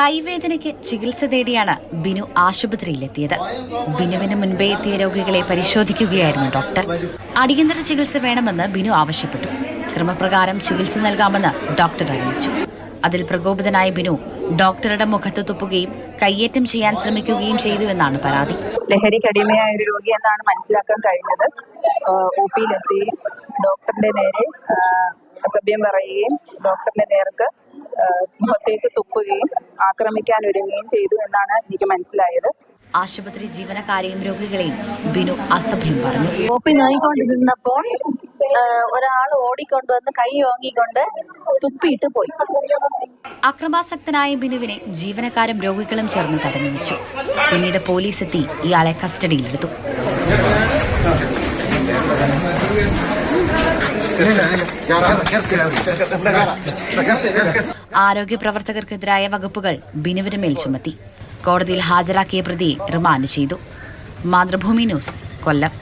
കൈവേദനയ്ക്ക് ചികിത്സ തേടിയാണ് ബിനു ആശുപത്രിയിലെത്തിയത്. ബിനുവിന് മുൻപേ എത്തിയ രോഗികളെ പരിശോധിക്കുകയായിരുന്നു ഡോക്ടർ. അടിയന്തര ചികിത്സ വേണമെന്ന് ബിനു ആവശ്യപ്പെട്ടു. ക്രമപ്രകാരം ചികിത്സ നൽകാമെന്ന് ഡോക്ടർ അറിയിച്ചു. അതിൽ പ്രകോപിതനായ ബിനു ഡോക്ടറുടെ മുഖത്ത് തുപ്പുകയും കയ്യേറ്റം ചെയ്യാൻ ശ്രമിക്കുകയും ചെയ്തു എന്നാണ് പരാതി. ലഹരിക്ക് അടിമയായ ഒരു രോഗി എന്നാണ് മനസ്സിലാക്കാൻ കഴിഞ്ഞത്. ഒ പിയിലെത്തി ഡോക്ടറിന്റെ നേരെ അസഭ്യം പറയുകയും ഡോക്ടറിന്റെ നേർക്ക് മുഖത്തേക്ക് തുപ്പുകയും ആക്രമിക്കാൻ ഒരുങ്ങുകയും ചെയ്തു എന്നാണ് എനിക്ക് മനസ്സിലായത്. ആശുപത്രി ജീവനക്കാരെയും രോഗികളെയും ബിനു അസഭ്യം പറഞ്ഞു. ഓപ്പി നോയിക്കൊണ്ടിരുന്നപ്പോൾ ഒരാൾ ഓടിക്കൊണ്ടുവന്ന് കൈ ഓങ്ങിക്കൊണ്ട് തുപ്പിയിട്ട് പോയി. അക്രമാസക്തനായ ബിനുവിനെ ജീവനക്കാരും രോഗികളും ചേർന്ന് തടഞ്ഞു വെച്ചു പിന്നീട് പോലീസ് എത്തി ഇയാളെ കസ്റ്റഡിയിലെടുത്തു. ആരോഗ്യ പ്രവർത്തകർക്കെതിരായ വകുപ്പുകൾ ബിനുവിന് മേൽ ചുമത്തി. കോടതിയിൽ ഹാജരാക്കിയ പ്രതിയെ റിമാൻഡ് ചെയ്തു. മാതൃഭൂമി ന്യൂസ് കൊല്ലം.